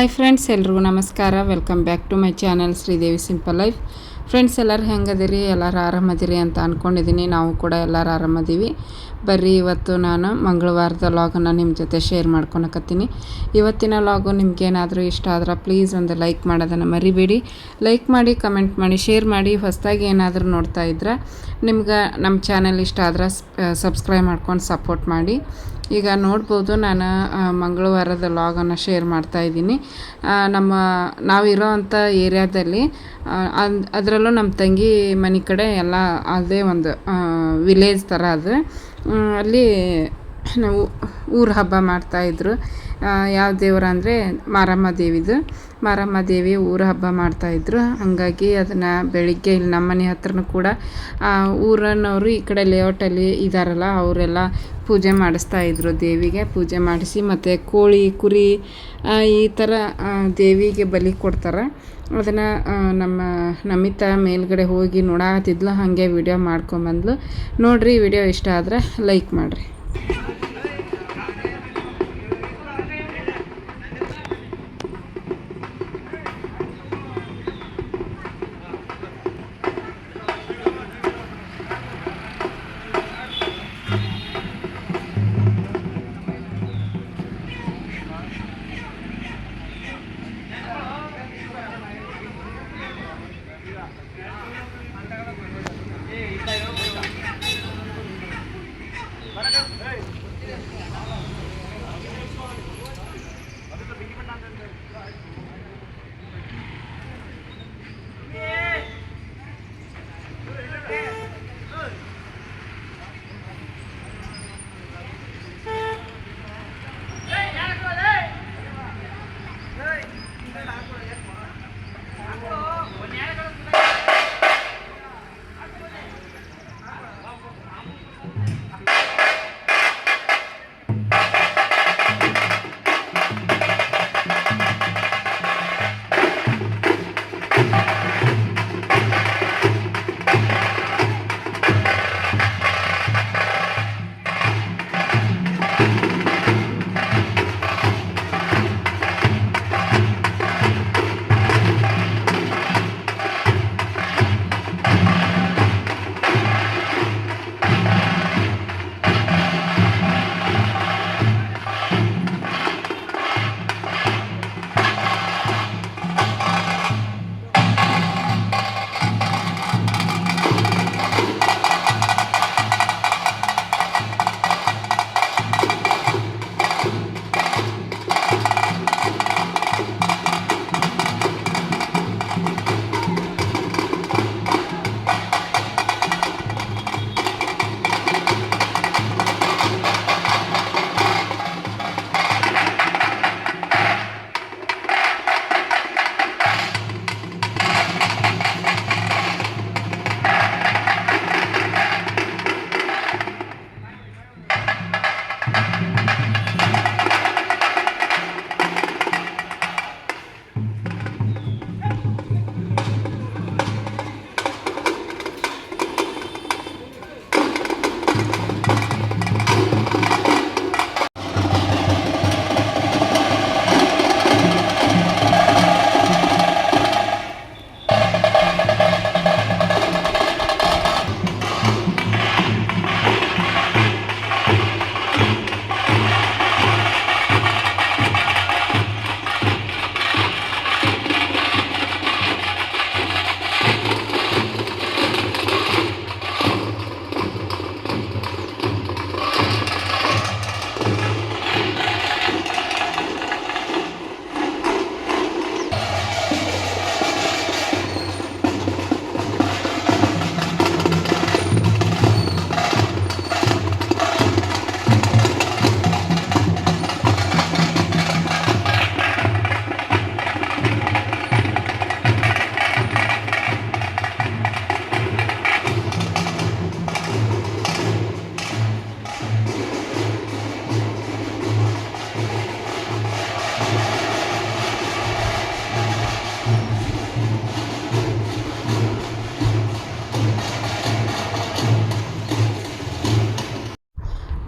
Hi friends, ಎಲ್ರಿಗೂ ನಮಸ್ಕಾರ. Welcome back to my channel Sridevi simple life. Friends, ಎಲ್ಲರೂ ಹೆಂಗದಿರಿ? ಎಲ್ಲರೂ ಆರಾಮದಿರಿ ಅಂತ ಅಂದ್ಕೊಂಡಿದ್ದೀನಿ ನಾವು ಕೂಡ ಎಲ್ಲರೂ ಆರಾಮದೀವಿ. ಬರ್ರಿ, ಇವತ್ತು ನಾನು ಮಂಗಳವಾರದ ಲಾಗನ್ನು ನಿಮ್ಮ ಜೊತೆ ಶೇರ್ ಮಾಡ್ಕೊಳಕತ್ತೀನಿ. ಇವತ್ತಿನ ಲಾಗು ನಿಮ್ಗೇನಾದರೂ ಇಷ್ಟ ಆದ್ರೆ ಪ್ಲೀಸ್ ಒಂದು ಲೈಕ್ ಮಾಡೋದನ್ನು ಮರಿಬೇಡಿ. ಲೈಕ್ ಮಾಡಿ ಕಮೆಂಟ್ ಮಾಡಿ ಶೇರ್ ಮಾಡಿ, ಹೊಸದಾಗಿ ಏನಾದರೂ ನೋಡ್ತಾ ಇದ್ರೆ, ನಿಮ್ಗೆ ನಮ್ಮ ಚಾನಲ್ ಇಷ್ಟ ಆದ್ರೆ ಸಬ್ಸ್ಕ್ರೈಬ್ ಮಾಡ್ಕೊಂಡು ಸಪೋರ್ಟ್ ಮಾಡಿ. ಈಗ ನೋಡ್ಬೋದು ನಾನು ಮಂಗಳವಾರದ ಲಾಗನ್ನು ಶೇರ್ ಮಾಡ್ತಾ ಇದ್ದೀನಿ. ನಮ್ಮ ನಾವಿರೋ ಅಂಥ ಏರಿಯಾದಲ್ಲಿ ಅದರಲ್ಲೂ ನಮ್ಮ ತಂಗಿ ಮನೆ ಕಡೆ ಎಲ್ಲ ಅದೇ ಒಂದು ವಿಲೇಜ್ ಥರ ಅದು. ಅಲ್ಲಿ ನಾವು ಊರ ಹಬ್ಬ ಮಾಡ್ತಾಯಿದ್ರು ಯಾವ ದೇವ್ರ ಅಂದರೆ ಮಾರಮ್ಮ ದೇವಿದು. ಮಾರಮ್ಮ ದೇವಿ ಊರ ಹಬ್ಬ ಮಾಡ್ತಾಯಿದ್ರು ಹಾಗಾಗಿ ಅದನ್ನು ಬೆಳಿಗ್ಗೆ ಇಲ್ಲಿ ನಮ್ಮ ಮನೆ ಹತ್ರನೂ ಕೂಡ ಊರನ್ನವರು ಈ ಕಡೆ ಲೇಔಟಲ್ಲಿ ಇದ್ದಾರಲ್ಲ ಅವರೆಲ್ಲ ಪೂಜೆ ಮಾಡಿಸ್ತಾ ಇದ್ರು ದೇವಿಗೆ. ಪೂಜೆ ಮಾಡಿಸಿ ಮತ್ತು ಕೋಳಿ, ಕುರಿ ಈ ಥರ ದೇವಿಗೆ ಬಲಿ ಕೊಡ್ತಾರೆ. ಅದನ್ನು ನಮ್ಮ ನಮಿತಾ ಮೇಲ್ಗಡೆ ಹೋಗಿ ನೋಡಾತಿದ್ಲು. ಹಾಗೆ ವಿಡಿಯೋ ಮಾಡ್ಕೊಂಬಂದ್ಲು. ನೋಡಿರಿ ವಿಡಿಯೋ ಇಷ್ಟ ಆದರೆ ಲೈಕ್ ಮಾಡಿರಿ.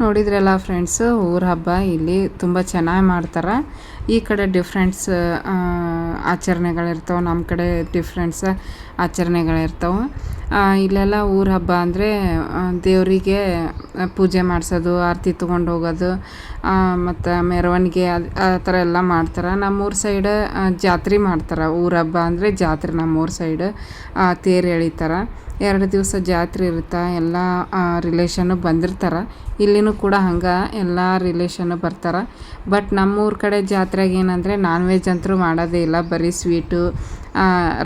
ನೋಡಿದ್ರಲ್ಲ ಫ್ರೆಂಡ್ಸ್ ಊರ ಹಬ್ಬ ಇಲ್ಲಿ ತುಂಬ ಚೆನ್ನಾಗಿ ಮಾಡ್ತಾರೆ. ಈ ಕಡೆ ಡಿಫ್ರೆಂಟ್ಸ್ ಆಚರಣೆಗಳಿರ್ತಾವೆ ನಮ್ಮ ಕಡೆ ಡಿಫ್ರೆಂಟ್ಸ್ ಆಚರಣೆಗಳಿರ್ತಾವೆ. ಇಲ್ಲೆಲ್ಲ ಊರ ಹಬ್ಬ ಅಂದರೆ ದೇವರಿಗೆ ಪೂಜೆ ಮಾಡಿಸೋದು, ಆರತಿ ತೊಗೊಂಡು ಹೋಗೋದು ಮತ್ತು ಮೆರವಣಿಗೆ ಅದು, ಆ ಥರ ಎಲ್ಲ ಮಾಡ್ತಾರೆ. ನಮ್ಮೂರ ಸೈಡ ಜಾತ್ರೆ ಮಾಡ್ತಾರೆ. ಊರ ಹಬ್ಬ ಅಂದರೆ ಜಾತ್ರೆ ನಮ್ಮೂರ ಸೈಡ್ ತೇರು ಎಳಿತಾರೆ. ಎರಡು ದಿವಸ ಜಾತ್ರೆ ಇರುತ್ತೆ, ಎಲ್ಲ ರಿಲೇಷನ್ನು ಬಂದಿರ್ತಾರೆ. ಇಲ್ಲಿನೂ ಕೂಡ ಹಂಗೆ ಎಲ್ಲ ರಿಲೇಷನ್ನು ಬರ್ತಾರೆ. ಬಟ್ ನಮ್ಮೂರ ಕಡೆ ಜಾತ್ರೆಗೆ ಏನಂದರೆ ನಾನ್ ವೆಜ್ ಅಂತೂ ಮಾಡೋದೇ ಇಲ್ಲ. ಬರೀ ಸ್ವೀಟು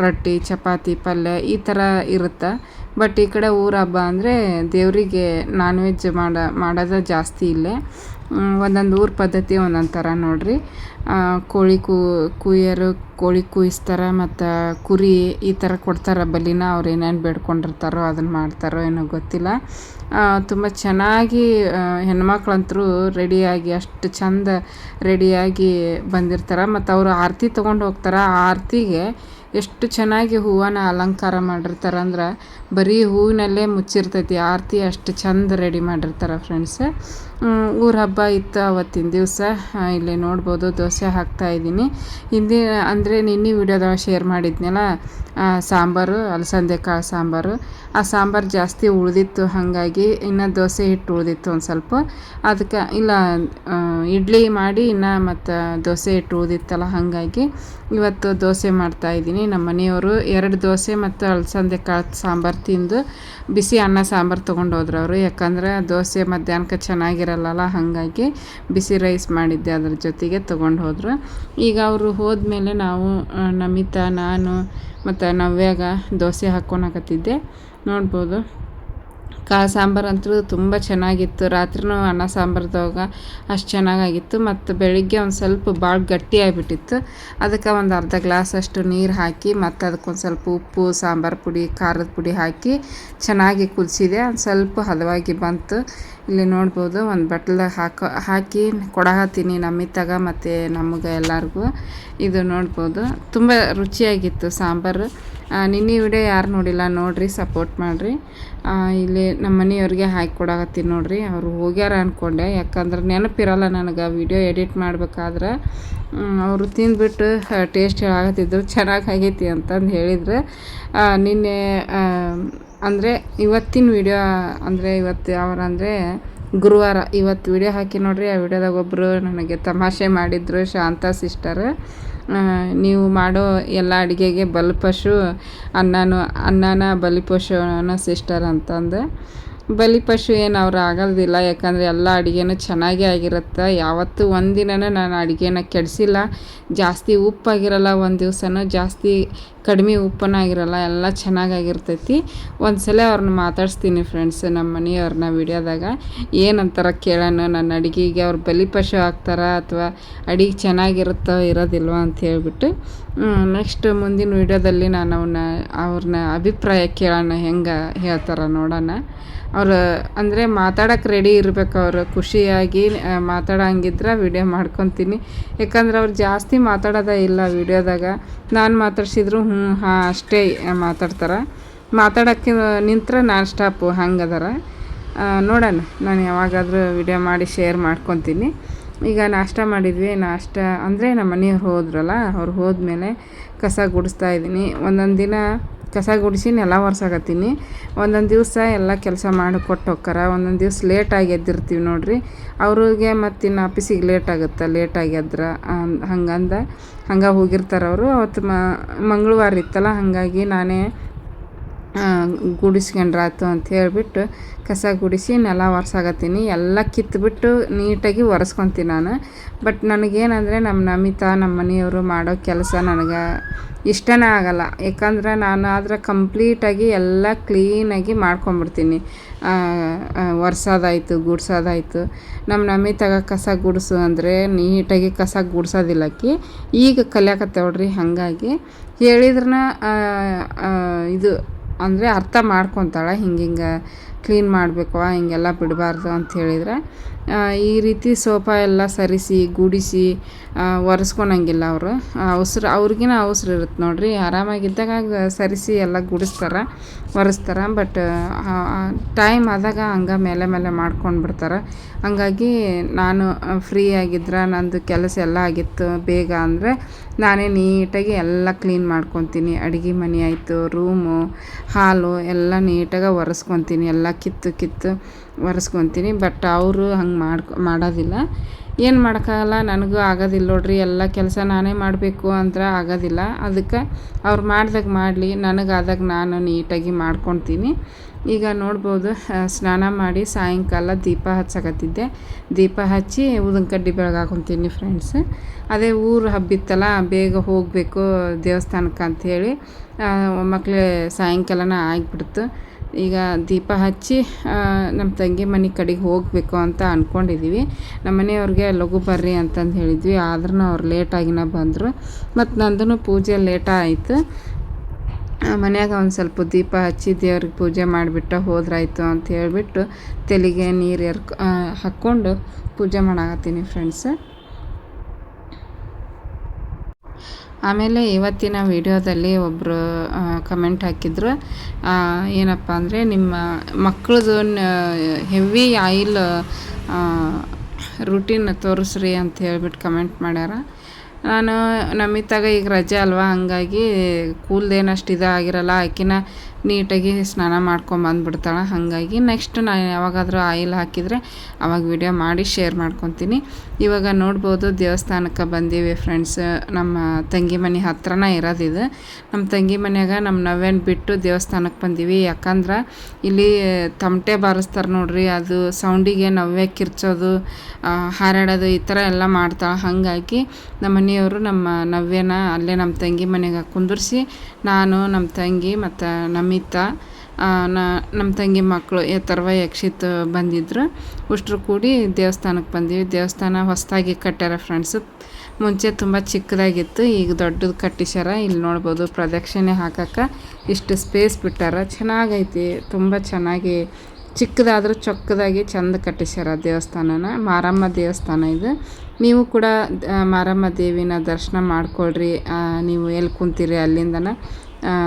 ರೊಟ್ಟಿ, ಚಪಾತಿ, ಪಲ್ಯ ಈ ಥರ ಇರುತ್ತೆ. ಬಟ್ ಈ ಕಡೆ ಊರ ಹಬ್ಬ ಅಂದರೆ ದೇವರಿಗೆ ನಾನ್ ವೆಜ್ ಮಾಡೋ, ಮಾಡೋದೇ ಜಾಸ್ತಿ ಇಲ್ಲೇ. ಒಂದೊಂದು ಊರ ಪದ್ಧತಿ ಒಂದೊಂದು ಥರ ನೋಡಿರಿ. ಕೋಳಿ ಕೂ, ಕುಯ್ಯೋರು ಕೋಳಿ ಕೂಯಿಸ್ತಾರೆ ಮತ್ತು ಕುರಿ ಈ ಥರ ಕೊಡ್ತಾರೆ ಬಲಿನ, ಅವ್ರು ಏನೇನು ಬೇಡ್ಕೊಂಡಿರ್ತಾರೋ ಅದನ್ನು ಮಾಡ್ತಾರೋ ಏನೋ ಗೊತ್ತಿಲ್ಲ. ತುಂಬ ಚೆನ್ನಾಗಿ ಹೆಣ್ಮಕ್ಳಂತರೂ ರೆಡಿಯಾಗಿ, ಅಷ್ಟು ಚಂದ ರೆಡಿಯಾಗಿ ಬಂದಿರ್ತಾರೆ. ಮತ್ತು ಅವರು ಆರತಿ ತೊಗೊಂಡು ಹೋಗ್ತಾರೆ. ಆ ಆರತಿಗೆ ಎಷ್ಟು ಚೆನ್ನಾಗಿ ಹೂವನ್ನ ಅಲಂಕಾರ ಮಾಡಿರ್ತಾರೆ ಅಂದ್ರೆ ಬರೀ ಹೂವಿನಲ್ಲೇ ಮುಚ್ಚಿರ್ತೈತಿ, ಆರತಿ ಅಷ್ಟು ಚಂದ ರೆಡಿ ಮಾಡಿರ್ತಾರೆ ಫ್ರೆಂಡ್ಸ್ ಊರ ಹಬ್ಬ ಇತ್ತು ಅವತ್ತಿನ ದಿವಸ ಇಲ್ಲಿ ನೋಡ್ಬೋದು, ದೋಸೆ ಹಾಕ್ತಾ ಇದ್ದೀನಿ. ಹಿಂದಿನ ಅಂದರೆ ನಿನ್ನೆ ವೀಡಿಯೋದಾಗ ಶೇರ್ ಮಾಡಿದ್ನಲ್ಲ ಸಾಂಬಾರು ಅಲಸಂದೆ ಕಾಳು ಸಾಂಬಾರು. ಆ ಸಾಂಬಾರು ಜಾಸ್ತಿ ಉಳಿದಿತ್ತು, ಹಾಗಾಗಿ ಇನ್ನು ದೋಸೆ ಹಿಟ್ಟು ಉಳಿದಿತ್ತು ಒಂದು ಸ್ವಲ್ಪ. ಅದಕ್ಕೆ ಇಲ್ಲ ಇಡ್ಲಿ ಮಾಡಿ ಇನ್ನು ಮತ್ತು ದೋಸೆ ಹಿಟ್ಟು ಉಳಿದಿತ್ತಲ್ಲ, ಹಾಗಾಗಿ ಇವತ್ತು ದೋಸೆ ಮಾಡ್ತಾಯಿದ್ದೀನಿ ನಮ್ಮ ಮನೆಯವರು ಎರಡು ದೋಸೆ ಮತ್ತು ಅಲಸಂದೆ ಕಾಳು ಸಾಂಬಾರು ತಿಂದು ಬಿಸಿ ಅನ್ನ ಸಾಂಬಾರು ತೊಗೊಂಡು ಹೋದ್ರು ಅವರು. ಯಾಕಂದ್ರೆ ದೋಸೆ ಮಧ್ಯಾಹ್ನಕ್ಕೆ ಚೆನ್ನಾಗಿರಲ್ಲಲ್ಲ, ಹಾಗಾಗಿ ಬಿಸಿ ರೈಸ್ ಮಾಡಿದ್ದೆ ಅದ್ರ ಜೊತೆಗೆ ತೊಗೊಂಡು ಹೋದರು. ಈಗ ಅವರು ಹೋದ್ಮೇಲೆ ನಾವು ನಮಿತಾ, ನಾನು ಮತ್ತು ನವ್ಯಾಗ ದೋಸೆ ಹಾಕ್ಕೊಳಕತ್ತಿದ್ದೆ ನೋಡ್ಬೋದು. ಕಾ ಸಾಂಬಾರು ಅಂತೂ ತುಂಬ ಚೆನ್ನಾಗಿತ್ತು. ರಾತ್ರಿನೂ ಅನ್ನ ಸಾಂಬಾರ್ದಾಗ ಅಷ್ಟು ಚೆನ್ನಾಗಾಗಿತ್ತು. ಮತ್ತು ಬೆಳಿಗ್ಗೆ ಒಂದು ಸ್ವಲ್ಪ ಭಾಳ ಗಟ್ಟಿ ಆಗಿಬಿಟ್ಟಿತ್ತು. ಅದಕ್ಕೆ ಒಂದು ಅರ್ಧ ಗ್ಲಾಸ್ ಅಷ್ಟು ನೀರು ಹಾಕಿ, ಮತ್ತು ಅದಕ್ಕೊಂದು ಸ್ವಲ್ಪ ಉಪ್ಪು, ಸಾಂಬಾರು ಪುಡಿ, ಖಾರದ ಪುಡಿ ಹಾಕಿ ಚೆನ್ನಾಗಿ ಕುದಿಸಿದೆ. ಒಂದು ಸ್ವಲ್ಪ ಹದವಾಗಿ ಬಂತು. ಇಲ್ಲಿ ನೋಡ್ಬೋದು ಒಂದು ಬಟ್ಲದಾಗ ಹಾಕೋ, ಹಾಕಿ ಕೊಡಹತ್ತೀನಿ ನಮ್ಮಿತ್ತಾಗ ಮತ್ತು ನಮಗೆ ಎಲ್ಲರಿಗೂ. ಇದು ನೋಡ್ಬೋದು. ತುಂಬ ರುಚಿಯಾಗಿತ್ತು ಸಾಂಬಾರು. ನಿನ್ನೆ ವಿಡಿಯೋ ಯಾರು ನೋಡಿಲ್ಲ ನೋಡಿರಿ ಸಪೋರ್ಟ್ ಮಾಡಿರಿ. ಇಲ್ಲಿ ನಮ್ಮ ಮನೆಯವ್ರಿಗೆ ಹಾಕಿ ಕೊಡಕತ್ತೀನಿ ನೋಡಿರಿ. ಅವರು ಹೋಗ್ಯಾರ ಅಂದ್ಕೊಂಡೆ ಯಾಕಂದ್ರೆ ನೆನಪಿರಲ್ಲ ನನಗೆ ವಿಡಿಯೋ ಎಡಿಟ್ ಮಾಡ್ಬೇಕಾದ್ರೆ. ಅವರು ತಿಂದುಬಿಟ್ಟು ಟೇಸ್ಟ್ ಹೇಳಾಕತ್ತಿದ್ರು. ಚೆನ್ನಾಗಿ ಆಗೈತಿ ಅಂತಂದು ಹೇಳಿದ್ರು. ನಿನ್ನೆ ಅಂದರೆ ಇವತ್ತಿನ ವಿಡಿಯೋ ಅಂದರೆ ಇವತ್ತು ಯಾವಾರ ಅಂದರೆ ಗುರುವಾರ ಇವತ್ತು ವಿಡಿಯೋ ಹಾಕಿ ನೋಡಿರಿ, ಆ ವಿಡಿಯೋದಾಗ ಒಬ್ಬರು ನನಗೆ ತಮಾಷೆ ಮಾಡಿದ್ರು ಶಾಂತ ಸಿಸ್ಟರ್ ನೀವು ಮಾಡೋ ಎಲ್ಲ ಅಡುಗೆಗೆ ಬಲಿಪಶು ಅನ್ನನೂ ಅನ್ನನ ಬಲಿಪಶುನ ಸಿಸ್ಟರ್ ಅಂತಂದು. ಬಲಿಪಶು ಏನು ಅವ್ರು ಆಗೋದಿಲ್ಲ ಯಾಕಂದರೆ ಎಲ್ಲ ಅಡುಗೆನೂ ಚೆನ್ನಾಗೇ ಆಗಿರುತ್ತೆ. ಯಾವತ್ತೂ ಒಂದಿನನೂ ನಾನು ಅಡುಗೆನ ಕೆಡಿಸಿಲ್ಲ. ಜಾಸ್ತಿ ಉಪ್ಪಾಗಿರಲ್ಲ, ಒಂದು ದಿವ್ಸನೂ ಜಾಸ್ತಿ ಕಡಿಮೆ ಉಪ್ಪನಾಗಿರಲ್ಲ ಎಲ್ಲ ಚೆನ್ನಾಗಾಗಿರ್ತೈತಿ. ಒಂದು ಸಲ ಅವ್ರನ್ನ ಮಾತಾಡಿಸ್ತೀನಿ ಫ್ರೆಂಡ್ಸ್ ನಮ್ಮ ಮನೆಯವ್ರನ್ನ ವಿಡಿಯೋದಾಗ. ಏನಂತಾರ ಕೇಳೋಣ, ನನ್ನ ಅಡುಗೆಗೆ ಅವ್ರು ಬಲಿಪಶು ಆಗ್ತಾರ ಅಥವಾ ಅಡುಗೆ ಚೆನ್ನಾಗಿರುತ್ತೋ ಇರೋದಿಲ್ವ ಅಂತ ಹೇಳ್ಬಿಟ್ಟು ನೆಕ್ಸ್ಟ್ ಮುಂದಿನ ವಿಡಿಯೋದಲ್ಲಿ ನಾನು ಅವನ್ನ ಅವ್ರನ್ನ ಅಭಿಪ್ರಾಯ ಕೇಳೋಣ, ಹೆಂಗೆ ಹೇಳ್ತಾರೆ ನೋಡೋಣ. ಅವರು ಅಂದರೆ ಮಾತಾಡೋಕೆ ರೆಡಿ ಇರ್ಬೇಕು ಅವರು. ಖುಷಿಯಾಗಿ ಮಾತಾಡೋಂಗಿದ್ರೆ ವಿಡಿಯೋ ಮಾಡ್ಕೊತೀನಿ. ಯಾಕಂದ್ರೆ ಅವ್ರು ಜಾಸ್ತಿ ಮಾತಾಡೋದೇ ಇಲ್ಲ ವಿಡಿಯೋದಾಗ ನಾನು ಮಾತಾಡ್ಸಿದ್ರು ಹ್ಞೂ ಹಾಂ, ಅಷ್ಟೇ ಮಾತಾಡ್ತಾರೆ. ಮಾತಾಡೋಕ್ಕೆ ನಿಂತ್ರೆ ನಾನ್ ಸ್ಟಾಪು ಹಂಗದಾರ ನೋಡೋಣ. ನಾನು ಯಾವಾಗಾದರೂ ವಿಡಿಯೋ ಮಾಡಿ ಶೇರ್ ಮಾಡ್ಕೊತೀನಿ. ಈಗ ನಾಷ್ಟ ಮಾಡಿದ್ವಿ. ನಾಷ್ಟ ಅಂದರೆ ನಮ್ಮ ಮನೆಯವ್ರು ಹೋದ್ರಲ್ಲ, ಅವ್ರು ಹೋದ್ಮೇಲೆ ಕಸ ಗುಡಿಸ್ತಾ ಇದ್ದೀನಿ. ಒಂದೊಂದು ದಿನ ಕಸ ಗುಡಿಸಿ ನೆಲ ಒರ್ಸಾಕತ್ತೀನಿ. ಒಂದೊಂದು ದಿವಸ ಎಲ್ಲ ಕೆಲಸ ಮಾಡಿ ಕೊಟ್ಟು ಹೋಕ್ಕಾರ. ಒಂದೊಂದು ದಿವ್ಸ ಲೇಟಾಗಿ ಎದ್ದಿರ್ತೀವಿ ನೋಡಿರಿ. ಅವ್ರಿಗೆ ಮತ್ತು ಇನ್ನು ಆಫೀಸಿಗೆ ಲೇಟ್ ಆಗುತ್ತೆ. ಲೇಟಾಗಿ ಎದ್ರ ಹಂಗಂದ, ಹಂಗೆ ಹೋಗಿರ್ತಾರೆ ಅವರು. ಅವತ್ತು ಮಂಗಳವಾರ ಇತ್ತಲ್ಲ, ಹಾಗಾಗಿ ನಾನೇ ಗುಡಿಸ್ಕೊಂಡ್ರಾತು ಅಂತ ಹೇಳಿಬಿಟ್ಟು ಕಸ ಗುಡಿಸಿ ನೆಲ ಒರ್ಸಾಕತ್ತೀನಿ. ಎಲ್ಲ ಕಿತ್ತುಬಿಟ್ಟು ನೀಟಾಗಿ ಒರೆಸ್ಕೊತೀನಿ ನಾನು. ಬಟ್ ನನಗೇನಂದರೆ ನಮ್ಮ ನಮಿತಾ, ನಮ್ಮ ಮನೆಯವರು ಮಾಡೋ ಕೆಲಸ ನನಗೆ ಇಷ್ಟನೇ ಆಗಲ್ಲ. ಯಾಕಂದ್ರೆ ನಾನು ಆದ್ರೆ ಕಂಪ್ಲೀಟಾಗಿ ಎಲ್ಲ ಕ್ಲೀನಾಗಿ ಮಾಡ್ಕೊಂಬಿಡ್ತೀನಿ. ಒರೆಸೋದಾಯ್ತು, ಗುಡ್ಸೋದಾಯ್ತು. ನಮ್ಮ ನಮಿತಾಗ ಕಸ ಗುಡಿಸು ಅಂದರೆ ನೀಟಾಗಿ ಕಸ ಗುಡ್ಸೋದಿಲ್ಲಕ್ಕಿ ಈಗ ಕಲಿಯಾಕತ್ತೇವ್ರಿ ಹಾಗಾಗಿ ಹೇಳಿದ್ರನ್ನ ಇದು ಅಂದರೆ ಅರ್ಥ ಮಾಡ್ಕೊತಾಳೆ. ಹಿಂಗೆ ಹಿಂಗೆ ಕ್ಲೀನ್ ಮಾಡಬೇಕು ಹಿಂಗೆಲ್ಲ ಬಿಡಬಾರ್ದು ಅಂತ ಹೇಳಿದ್ರೆ. ಈ ರೀತಿ ಸೋಫಾ ಎಲ್ಲ ಸರಿಸಿ, ಗುಡಿಸಿ ಒರೆಸ್ಕೊಳಂಗಿಲ್ಲ ಅವರು. ಅವಸರ ಅವ್ರಿಗಿನ ಅವಸರ ಇರುತ್ತೆ ನೋಡಿರಿ. ಆರಾಮಾಗಿದ್ದಾಗ ಸರಿಸಿ ಎಲ್ಲ ಗುಡಿಸ್ತಾರೆ, ಒರೆಸ್ತಾರೆ. ಬಟ್ ಟೈಮ್ ಆದಾಗ ಹಂಗೆ ಮೇಲೆ ಮೇಲೆ ಮಾಡ್ಕೊಂಡು ಬಿಡ್ತಾರೆ. ಹಂಗಾಗಿ ನಾನು ಫ್ರೀ ಆಗಿದ್ರೆ ನಂದು ಕೆಲಸ ಎಲ್ಲ ಆಗಿತ್ತು ಬೇಗ ಅಂದರೆ ನಾನೇ ನೀಟಾಗಿ ಎಲ್ಲ ಕ್ಲೀನ್ ಮಾಡ್ಕೊತೀನಿ. ಅಡುಗೆ ಮನೆ ಆಯಿತು ರೂಮು ಹಾಲು ಎಲ್ಲ ನೀಟಾಗಿ ಒರೆಸ್ಕೊತೀನಿ. ಎಲ್ಲ ಕಿತ್ತು ಕಿತ್ತು. ಒರೆಸ್ಕೊತೀನಿ ಬಟ್ ಅವರು ಹಂಗೆ ಮಾಡ್ಕೊ, ಮಾಡೋದಿಲ್ಲ. ಏನು ಮಾಡೋಕ್ಕಾಗಲ್ಲ, ನನಗೂ ಆಗೋದಿಲ್ಲ ನೋಡ್ರಿ, ಎಲ್ಲ ಕೆಲಸ ನಾನೇ ಮಾಡಬೇಕು ಅಂದ್ರೆ ಆಗೋದಿಲ್ಲ. ಅದಕ್ಕೆ ಅವ್ರು ಮಾಡ್ದಾಗ ಮಾಡಲಿ, ನನಗಾದಾಗ ನಾನು ನೀಟಾಗಿ ಮಾಡ್ಕೊತೀನಿ. ಈಗ ನೋಡ್ಬೋದು ಸ್ನಾನ ಮಾಡಿ ಸಾಯಂಕಾಲ ದೀಪ ಹಚ್ಚಕತ್ತಿದ್ದೆ. ದೀಪ ಹಚ್ಚಿ ಊದಿನ ಕಡ್ಡಿ ಬೆಳಗಾಕೊಂತೀನಿ ಫ್ರೆಂಡ್ಸ್ ಅದೇ ಊರು ಹಬ್ಬಿತ್ತಲ್ಲ, ಬೇಗ ಹೋಗಬೇಕು ದೇವಸ್ಥಾನಕ್ಕೆ ಅಂಥೇಳಿ ಮಕ್ಕಳು ಸಾಯಂಕಾಲನ ಆಗಿಬಿಡ್ತು. ಈಗ ದೀಪ ಹಚ್ಚಿ ನಮ್ಮ ತಂಗಿ ಮನೆ ಕಡೆಗೆ ಹೋಗಬೇಕು ಅಂತ ಅಂದ್ಕೊಂಡಿದ್ದೀವಿ ನಮ್ಮ ಮನೆಯವ್ರಿಗೆ ಲಘು ಬರ್ರಿ ಅಂತಂದು ಹೇಳಿದ್ವಿ. ಆದ್ರೂ ಅವ್ರು ಲೇಟಾಗಿನ ಬಂದರು. ಮತ್ತು ನಂದು ಪೂಜೆ ಲೇಟ ಆಯಿತು. ಮನ್ಯಾಗ ಒಂದು ಸ್ವಲ್ಪ ದೀಪ ಹಚ್ಚಿ ದೇವ್ರಿಗೆ ಪೂಜೆ ಮಾಡಿಬಿಟ್ಟು ಹೋದ್ರಾಯ್ತು ಅಂತ ಹೇಳಿಬಿಟ್ಟು, ತಲೆಗೆ ನೀರು ಎರ್ಕ ಹಾಕ್ಕೊಂಡು ಪೂಜೆ ಮಾಡಾಕತ್ತೀನಿ ಫ್ರೆಂಡ್ಸ್ ಆಮೇಲೆ ಇವತ್ತಿನ ವಿಡಿಯೋದಲ್ಲಿ ಒಬ್ಬರು ಕಮೆಂಟ್ ಹಾಕಿದ್ರು. ಏನಪ್ಪ ಅಂದರೆ ನಿಮ್ಮ ಮಕ್ಕಳದು ಹೆವಿ ಆಯಿಲ್ ರೂಟೀನ್ ತೋರಿಸ್ರಿ ಅಂತ ಹೇಳ್ಬಿಟ್ಟು ಕಮೆಂಟ್ ಮಾಡ್ಯಾರ. ನಾನು ನಮ್ಮಿತ್ತಾಗ ಈಗ ರಜೆ ಅಲ್ವಾ, ಹಂಗಾಗಿ ಕೂಲ್ದೇನು ಅಷ್ಟು ಇದಾಗಿರಲ್ಲ, ಆಕಿನ ನೀಟಾಗಿ ಸ್ನಾನ ಮಾಡ್ಕೊಂಬಂದ್ಬಿಡ್ತಾಳೆ ಹಾಗಾಗಿ ನೆಕ್ಸ್ಟ್ ನಾನು ಯಾವಾಗಾದರೂ ಆಯಿಲ್ ಹಾಕಿದರೆ ಅವಾಗ ವಿಡಿಯೋ ಮಾಡಿ ಶೇರ್ ಮಾಡ್ಕೊತೀನಿ. ಇವಾಗ ನೋಡ್ಬೋದು ದೇವಸ್ಥಾನಕ್ಕೆ ಬಂದೀವಿ ಫ್ರೆಂಡ್ಸ್ ನಮ್ಮ ತಂಗಿ ಮನೆ ಹತ್ರನೇ ಇರೋದಿದೆ ನಮ್ಮ ತಂಗಿ ಮನೆಯಾಗ ನಮ್ಮ ನವ್ಯನ ಬಿಟ್ಟು ದೇವಸ್ಥಾನಕ್ಕೆ ಬಂದೀವಿ. ಯಾಕಂದ್ರೆ ಇಲ್ಲಿ ತಮಟೆ ಬಾರಿಸ್ತಾರೆ ನೋಡ್ರಿ, ಅದು ಸೌಂಡಿಗೆ ನವ್ಯ ಕಿರ್ಚೋದು ಹಾರಾಡೋದು ಈ ಥರ ಎಲ್ಲ ಮಾಡ್ತಾಳೆ. ಹಾಗಾಗಿ ನಮ್ಮ ಮನೆಯವರು ನಮ್ಮ ನವ್ಯನ ಅಲ್ಲೇ ನಮ್ಮ ತಂಗಿ ಮನೆಗೆ ಕುಂದಿರ್ಸಿ ನಾನು, ನಮ್ಮ ತಂಗಿ ಮತ್ತು ನಮಿತಾ ನಮ್ಮ ತಂಗಿ ಮಕ್ಕಳು ಯಥರ್ವ ಯಕ್ಷಿತ್ ಬಂದಿದ್ರು. ಉಷ್ಟ್ರು ಕೂಡಿ ದೇವಸ್ಥಾನಕ್ಕೆ ಬಂದೀವಿ. ದೇವಸ್ಥಾನ ಹೊಸದಾಗಿ ಕಟ್ಟ್ಯಾರ ಫ್ರೆಂಡ್ಸ್ ಮುಂಚೆ ತುಂಬ ಚಿಕ್ಕದಾಗಿತ್ತು. ಈಗ ದೊಡ್ಡದು ಕಟ್ಟಿಸ್ಯಾರ. ಇಲ್ಲಿ ನೋಡ್ಬೋದು ಪ್ರದಕ್ಷಿಣೆ ಹಾಕಕ್ಕೆ ಇಷ್ಟು ಸ್ಪೇಸ್ ಬಿಟ್ಟಾರ. ಚೆನ್ನಾಗೈತಿ. ತುಂಬ ಚೆನ್ನಾಗಿ ಚಿಕ್ಕದಾದರೂ ಚೊಕ್ಕದಾಗಿ ಚಂದ ಕಟ್ಟಿಸ್ಯಾರ ದೇವಸ್ಥಾನನ. ಮಾರಮ್ಮ ದೇವಸ್ಥಾನ ಇದು. ನೀವು ಕೂಡ ಮಾರಮ್ಮ ದೇವಿನ ದರ್ಶನ ಮಾಡ್ಕೊಳ್ರಿ. ನೀವು ಎಲ್ಲಿ ಕುಂತೀರಿ ಅಲ್ಲಿಂದನ.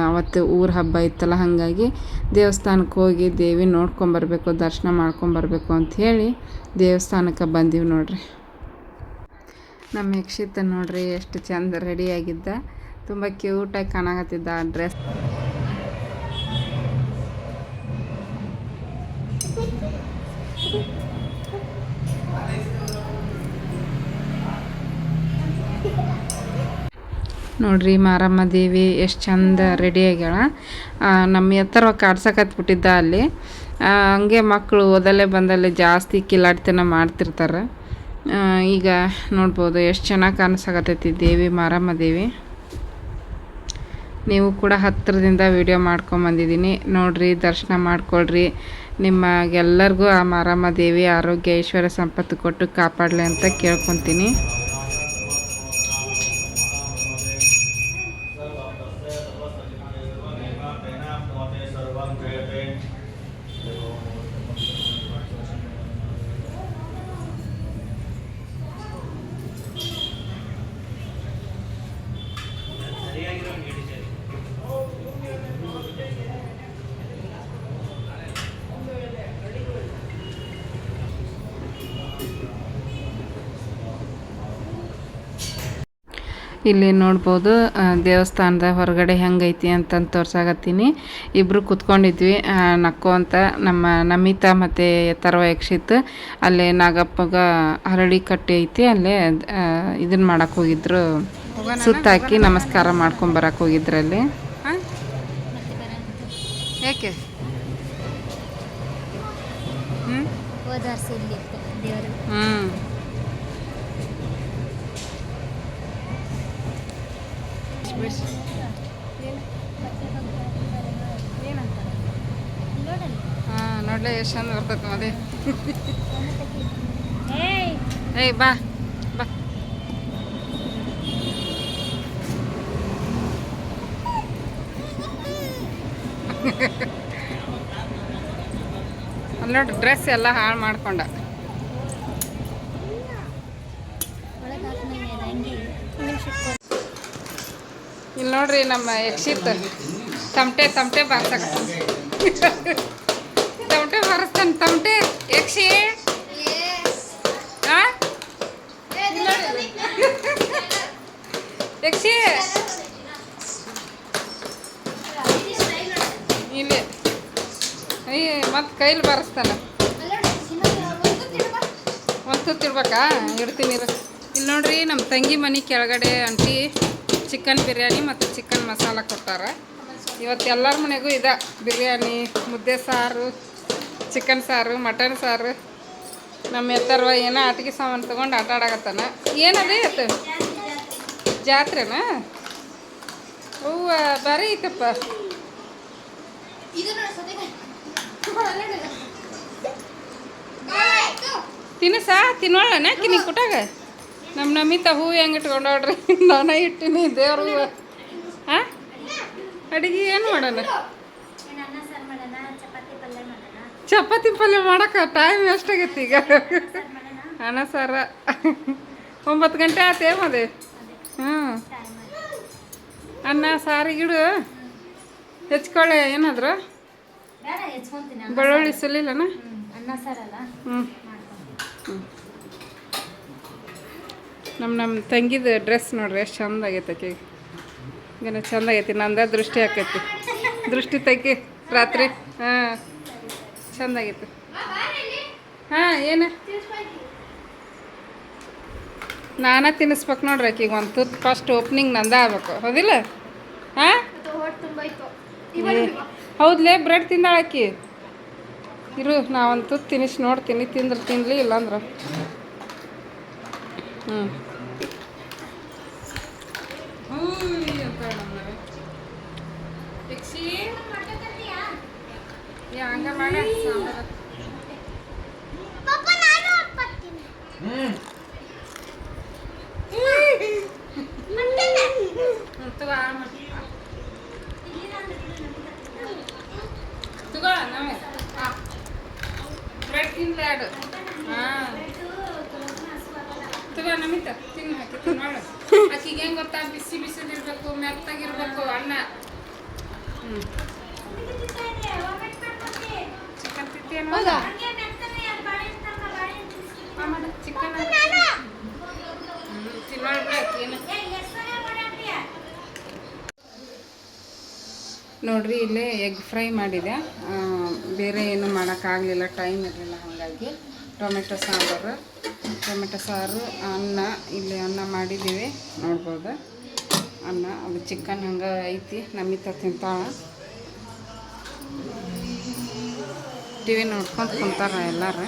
ಅವತ್ತು ಊರ ಹಬ್ಬ ಇತ್ತಲ್ಲ, ಹಾಗಾಗಿ ದೇವಸ್ಥಾನಕ್ಕೆ ಹೋಗಿ ದೇವಿ ನೋಡ್ಕೊಂಬರ್ಬೇಕು, ದರ್ಶನ ಮಾಡ್ಕೊಂಬರ್ಬೇಕು ಅಂತ ಹೇಳಿ ದೇವಸ್ಥಾನಕ್ಕೆ ಬಂದೀವಿ ನೋಡ್ರಿ. ನಮ್ಮ ಯಕ್ಷಿತ ನೋಡ್ರಿ, ಎಷ್ಟು ಚಂದ ರೆಡಿಯಾಗಿದ್ದ ತುಂಬ ಕ್ಯೂಟಾಗಿ ಕಾಣಕತ್ತಿದ್ದ ಆ ಡ್ರೆಸ್ ನೋಡ್ರಿ ಮಾರಮ್ಮ ದೇವಿ ಎಷ್ಟು ಚಂದ ರೆಡಿ ಆಗ್ಯಾಳ. ನಮ್ಮ ಎತ್ತರ ಕಾಡ್ಸಕತ್ಬಿಟ್ಟಿದ್ದ ಅಲ್ಲಿ. ಹಂಗೆ ಮಕ್ಕಳು ಓದಲ್ಲೇ ಬಂದಲ್ಲೇ ಜಾಸ್ತಿ ಕಿಲಾಡ್ತನ ಮಾಡ್ತಿರ್ತಾರೆ. ಈಗ ನೋಡ್ಬೋದು ಎಷ್ಟು ಚೆನ್ನಾಗಿ ಕಾಣಿಸಕತ್ತೈತಿ ದೇವಿ, ಮಾರಮ್ಮ ದೇವಿ. ನೀವು ಕೂಡ ಹತ್ತಿರದಿಂದ ವಿಡಿಯೋ ಮಾಡ್ಕೊಂಬಂದಿದ್ದೀನಿ ನೋಡ್ರಿ, ದರ್ಶನ ಮಾಡ್ಕೊಳ್ರಿ. ನಿಮಗೆಲ್ಲರಿಗೂ ಆ ಮಾರಮ್ಮ ದೇವಿ ಆರೋಗ್ಯ, ಐಶ್ವರ್ಯ ಸಂಪತ್ತು ಕೊಟ್ಟು ಕಾಪಾಡಲಿ ಅಂತ ಕೇಳ್ಕೊತೀನಿ. ಇಲ್ಲಿ ನೋಡ್ಬೋದು ದೇವಸ್ಥಾನದ ಹೊರಗಡೆ ಹೆಂಗೈತಿ ಅಂತಂದು ತೋರ್ಸಾಕತ್ತೀನಿ. ಇಬ್ಬರು ಕುತ್ಕೊಂಡಿದ್ವಿ ನಕ್ಕೋ ಅಂತ ನಮ್ಮ ನಮಿತಾ ಮತ್ತು ಎತ್ತರವ ಯಕ್ಷಿತ್ ಅಲ್ಲೇ ನಾಗಪ್ಪಗ ಹರಳಿ ಕಟ್ಟಿ ಐತಿ ಅಲ್ಲೇ ಇದನ್ನ ಮಾಡಕ್ಕೆ ಹೋಗಿದ್ರು. ಸುತ್ತಾಕಿ ನಮಸ್ಕಾರ ಮಾಡ್ಕೊಂಬರಕ್ಕೆ ಹೋಗಿದ್ರು ಅಲ್ಲಿ ಯಾಕೆ? ಹ್ಞೂ ಹೋದ ವರ್ಷ ಇಲ್ಲಿತ್ತು ದೇವರು ಹ್ಞೂ ಹಾಂ ನೋಡ್ಲೆ ಎಷ್ಟು ಚಂದ ಬರ್ತೈತೆ ಮದಿ. ಏಯ್. ಏಯ್ ಬಾ ಬಾ. ಅಲ್ಲಿ ನೋಡ್ರಿ ಡ್ರೆಸ್ ಎಲ್ಲ ಹಾಳು ಮಾಡ್ಕೊಂಡ. ಇಲ್ಲಿ ನೋಡ್ರಿ ನಮ್ಮ ಯಕ್ಷಿತ್ ತಮಟೆ ತಮಟೆ ಬಾರ್ಸಕ. ತಮಟೆ ಬಾರಿಸ್ತಾನೆ, ತಮಟೆ. ಯಕ್ಷಿ. ಯಕ್ಷಿ. ಇಲ್ಲಿ. ಅಯ್ಯ ಮತ್ತೆ ಕೈಲಿ ಬಾರಿಸ್ತಾನ. ಒಂದು ತಿಳ್ಬೇಕಾ ಇಡ್ತೀನಿ. ಇಲ್ಲಿ ನೋಡ್ರಿ ನಮ್ಮ ತಂಗಿ ಮನೆ ಕೆಳಗಡೆ ಅಂಟಿ ಚಿಕನ್ ಬಿರಿಯಾನಿ ಮತ್ತು ಚಿಕನ್ ಮಸಾಲ ಕೊಟ್ಟಾರ. ಇವತ್ತು ಎಲ್ಲರ ಮನೆಗೂ ಇದೆ ಬಿರಿಯಾನಿ ಮುದ್ದೆ ಸಾರು ಚಿಕನ್ ಸಾರು ಮಟನ್ ಸಾರು. ನಮ್ಮ ಎತ್ತರ್ವ ಏನೋ ಆಟಿಕೆ ಸಾಮಾನು ತೊಗೊಂಡು ಆಟ ಆಡಕತ್ತಾನ. ಏನದೇ ಆಯ್ತು ಜಾತ್ರೆನಾ? ಹೂವ ಬಾರಿ ಐತಪ್ಪ. ತಿನ್ನಸಾ? ತಿನ್ನೋಳನ ಕಿನಿ ಕುಟಾಗ ನಮ್ಮ ನಮಿತ ಹೂವು ಹೆಂಗೆ ಇಟ್ಕೊಂಡೋಡ್ರಿ ನಾನೇ ಇಟ್ಟಿನಿ ದೇವ್ರ ಹೂವು. ಹಾಂ ಅಡುಗೆ ಏನು ಮಾಡೋಣ? ಸಾರು ಚಪಾತಿ ಪಲ್ಯ ಮಾಡೋಕೆ ಚಪಾತಿ ಎಷ್ಟು ಆಗೈತಿ ಟೈಮ್ ಎಷ್ಟಾಗೈತಿ ಈಗ. ಸಾರು ಸರ ಅನ್ನ ಸಾರ. ಒಂಬತ್ತು ಗಂಟೆ ಆತೇ ಮದೆ? ಹ್ಞೂ ಅನ್ನ ಸಾರಿಗಿಡು ಹೆಚ್ಕೊಳ್ಳೆ ಏನಾದ್ರು? ಬೆಳ್ಳುಳ್ಳಿ ಸುಲಿಲ್ಲನ ಹ್ಞೂ ಹ್ಞೂ ನಮ್ಮ ನಮ್ಮ ತಂಗಿದ ಡ್ರೆಸ್ ನೋಡ್ರಿ, ಎಷ್ಟು ಚಂದ ಆಗೈತೆ ಆಕೆಗೆ ಈಗ ಚಂದ ಆಗೈತಿ, ನಂದ ದೃಷ್ಟಿ ಆಕೈತಿ. ದೃಷ್ಟಿ ತೆಗಿ, ರಾತ್ರಿ. ಹಾಂ, ಚಂದ ಆಗೈತಿ. ಹಾಂ, ಏನು? ನಾನೇ ತಿನ್ನಿಸ್ಬೇಕು ನೋಡ್ರಿ ಆಕಿಗೆ ಒಂದು ತುತ್ತು ಫಸ್ಟ್ ಓಪ್ನಿಂಗ್ ನಂದ ಆಗ್ಬೇಕು. ಹೌದಿಲ್ಲ? ಹಾಂ? ಹೌದ್ಲೇ ಬ್ರೆಡ್ ತಿಂದಾಳ ಆಕಿ. ಇರು ನಾ ಒಂದು ತುತ್ತು ತಿನ್ನಿಸಿ ನೋಡ್ತೀನಿ, ತಿಂದ್ರೆ ತಿನ್ನಲಿ ಇಲ್ಲಾಂದ್ರೆ. ಹ್ಞೂ ಹಂಗ ಮಾಡ ಸಾಂಬಾರು ಹ್ಞೂ ತಗೋ ಆ ಮಾಡಿ ತಗೋ ನಮಗೆ ಬ್ರೆಡ್ ತಿನ್ಲಿ ಎರಡು ಹಾಂ ತಗೋ ನಮಿತ ತಿನ್ನು ಹಾಕಿ ತಿನ್ನೋಳು ಆಕಿಗೆ ಹೆಂಗೆ ಗೊತ್ತಾ ಬಿಸಿ ಬಿಸಿಲಿರ್ಬೇಕು ಮೆತ್ತಗಿರ್ಬೇಕು ಅನ್ನ. ಚಿಕನ್ ಚಿಕನ್ ನೋಡ್ರಿ ಇಲ್ಲೇ ಎಗ್ ಫ್ರೈ ಮಾಡಿದೆ. ಬೇರೆ ಏನು ಮಾಡೋಕ್ಕಾಗಲಿಲ್ಲ ಟೈಮ್ ಇರಲಿಲ್ಲ ಹಾಗಾಗಿ ಟೊಮೆಟೊ ಸಾಂಬಾರು. ಟೊಮೆಟೊ ಸಾರು, ಅನ್ನ, ಇಲ್ಲಿ ಅನ್ನ ಮಾಡಿದ್ದೀವಿ. ನೋಡ್ಬೋದು? ಅನ್ನ ಅದು ಚಿಕನ್ ಹಂಗೆ ಐತಿ ನಮಿತ ತಿಂತಾಳ. ಟಿ ವಿ ನೋಡ್ಕೊಂತ ಕುಂತಾರ ಎಲ್ಲಾರು.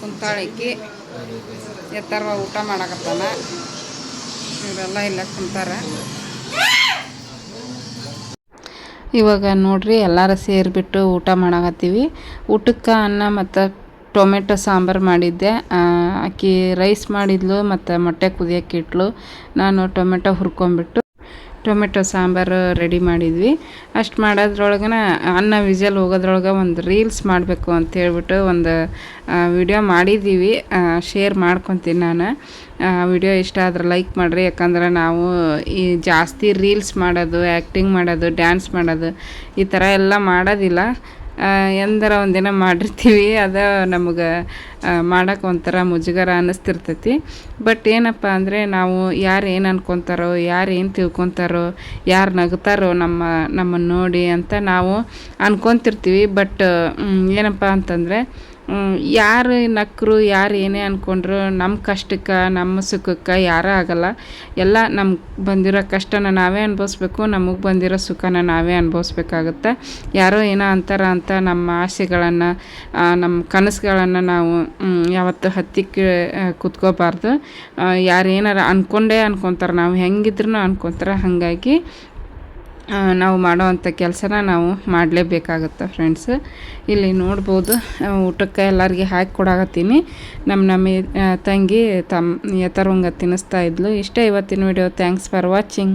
ಕುಂತಾಳಿಕ್ಕಿ ಎತ್ತರ್ವ ಊಟ ಮಾಡಕತ್ತಾನ. ಇವರೆಲ್ಲ ಇಲ್ಲ ಕುಂತಾರ. ಇವಾಗ ನೋಡ್ರಿ ಎಲ್ಲರೂ ಸೇರಿಬಿಟ್ಟು ಊಟ ಮಾಡಕತ್ತೀವಿ. ಊಟಕ್ಕೆ ಅನ್ನ ಮತ್ತು ಟೊಮೆಟೊ ಸಾಂಬಾರು ಮಾಡಿದ್ದೆ. ಆಕಿ ರೈಸ್ ಮಾಡಿದ್ಲು, ಮತ್ತು ಮೊಟ್ಟೆ ಕುದಿಯೋಕೆ ಇಟ್ಲು. ನಾನು ಟೊಮೆಟೊ ಹುರ್ಕೊಂಬಿಟ್ಟು ಟೊಮೆಟೊ ಸಾಂಬಾರು ರೆಡಿ ಮಾಡಿದ್ವಿ. ಅಷ್ಟು ಮಾಡೋದ್ರೊಳಗನ ಅನ್ನ ವಿಜಲ್ ಹೋಗೋದ್ರೊಳಗೆ ಒಂದು ರೀಲ್ಸ್ ಮಾಡಬೇಕು ಅಂತ ಹೇಳ್ಬಿಟ್ಟು ಒಂದು ವಿಡಿಯೋ ಮಾಡಿದ್ದೀವಿ ಶೇರ್ ಮಾಡ್ಕೊತೀನಿ ನಾನು. ವಿಡಿಯೋ ಇಷ್ಟ ಆದ್ರೆ ಲೈಕ್ ಮಾಡಿರಿ. ಯಾಕಂದ್ರೆ ನಾವು ಈ ಜಾಸ್ತಿ ರೀಲ್ಸ್ ಮಾಡೋದು ಆ್ಯಕ್ಟಿಂಗ್ ಮಾಡೋದು, ಡ್ಯಾನ್ಸ್ ಮಾಡೋದು ಈ ಥರ ಎಲ್ಲ ಮಾಡೋದಿಲ್ಲ. ಎಂದರ ಒಂದಿನ ಮಾಡಿರ್ತೀವಿ. ಅದು ನಮಗೆ ಮಾಡೋಕೆ ಒಂಥರ ಮುಜುಗರ ಅನ್ನಿಸ್ತಿರ್ತೈತಿ ಬಟ್ ಏನಪ್ಪ ಅಂದರೆ ನಾವು ಯಾರು ಏನು ಅನ್ಕೊತಾರೋ, ಯಾರು ಏನು ತಿಳ್ಕೊತಾರೋ, ಯಾರು ನಗ್ತಾರೋ ನಮ್ಮ ನಮ್ಮನ್ನು ನೋಡಿ ಅಂತ ನಾವು ಅನ್ಕೊತಿರ್ತೀವಿ. ಬಟ್ ಏನಪ್ಪ ಅಂತಂದರೆ ಯಾರು ನಕ್ಕರು ಯಾರು ಏನೇ ಅಂದ್ಕೊಂಡ್ರು ನಮ್ಮ ಕಷ್ಟಕ್ಕೆ ನಮ್ಮ ಸುಖಕ್ಕೆ ಯಾರೂ ಆಗಲ್ಲ. ಎಲ್ಲ ನಮ್ಗೆ ಬಂದಿರೋ ಕಷ್ಟನ ನಾವೇ ಅನುಭವಿಸ್ಬೇಕು, ನಮಗೆ ಬಂದಿರೋ ಸುಖನ ನಾವೇ ಅನುಭವಿಸ್ಬೇಕಾಗುತ್ತೆ. ಯಾರೋ ಏನೋ ಅಂತಾರ ಅಂತ ನಮ್ಮ ಆಸೆಗಳನ್ನು ನಮ್ಮ ಕನಸುಗಳನ್ನು ನಾವು ಯಾವತ್ತು ಹತ್ತಿಕ್ಕೆ ಕೂತ್ಕೋಬಾರ್ದು. ಯಾರು ಏನಾರ ಅಂದ್ಕೊಂಡೇ ಅನ್ಕೊತಾರೆ, ನಾವು ಹೆಂಗಿದ್ರು ಅನ್ಕೊತಾರೆ. ಹಾಗಾಗಿ ನಾವು ಮಾಡೋವಂಥ ಕೆಲಸನ ನಾವು ಮಾಡಲೇಬೇಕಾಗುತ್ತೆ ಫ್ರೆಂಡ್ಸ್ ಇಲ್ಲಿ ನೋಡ್ಬೋದು ಊಟಕ್ಕೆ ಎಲ್ಲರಿಗೆ ಹಾಕಿ ಕೊಡಾಕತ್ತೀನಿ. ನಮ್ಮ ನಮ್ಮ ತಂಗಿ ತಮ್ಮ ಎತ್ತರಂಗ ತಿನ್ನಿಸ್ತಾ ಇದ್ಲು. ಇಷ್ಟೇ ಇವತ್ತಿನ ವಿಡಿಯೋ ಥ್ಯಾಂಕ್ಸ್ ಫಾರ್ ವಾಚಿಂಗ್